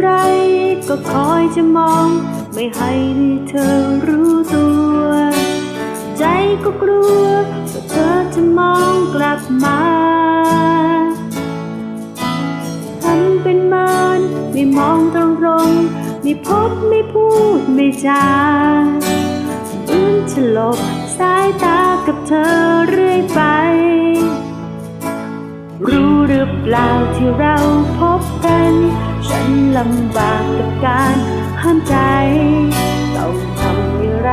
ไร ก็คอยจะมอง ไม่ให้เธอรู้ตัว ใจก็กลัวว่าเธอจะมองกลับมาทำเป็นมานไม่มองตรงตรงๆไม่พบไม่พูดไม่จาอื่นจะหลบสายตากับเธอเรื่อยไป รู้หรือเปล่าที่เราพบกัน ลำบากกับการห้ามใจ ต้องทำอย่างไร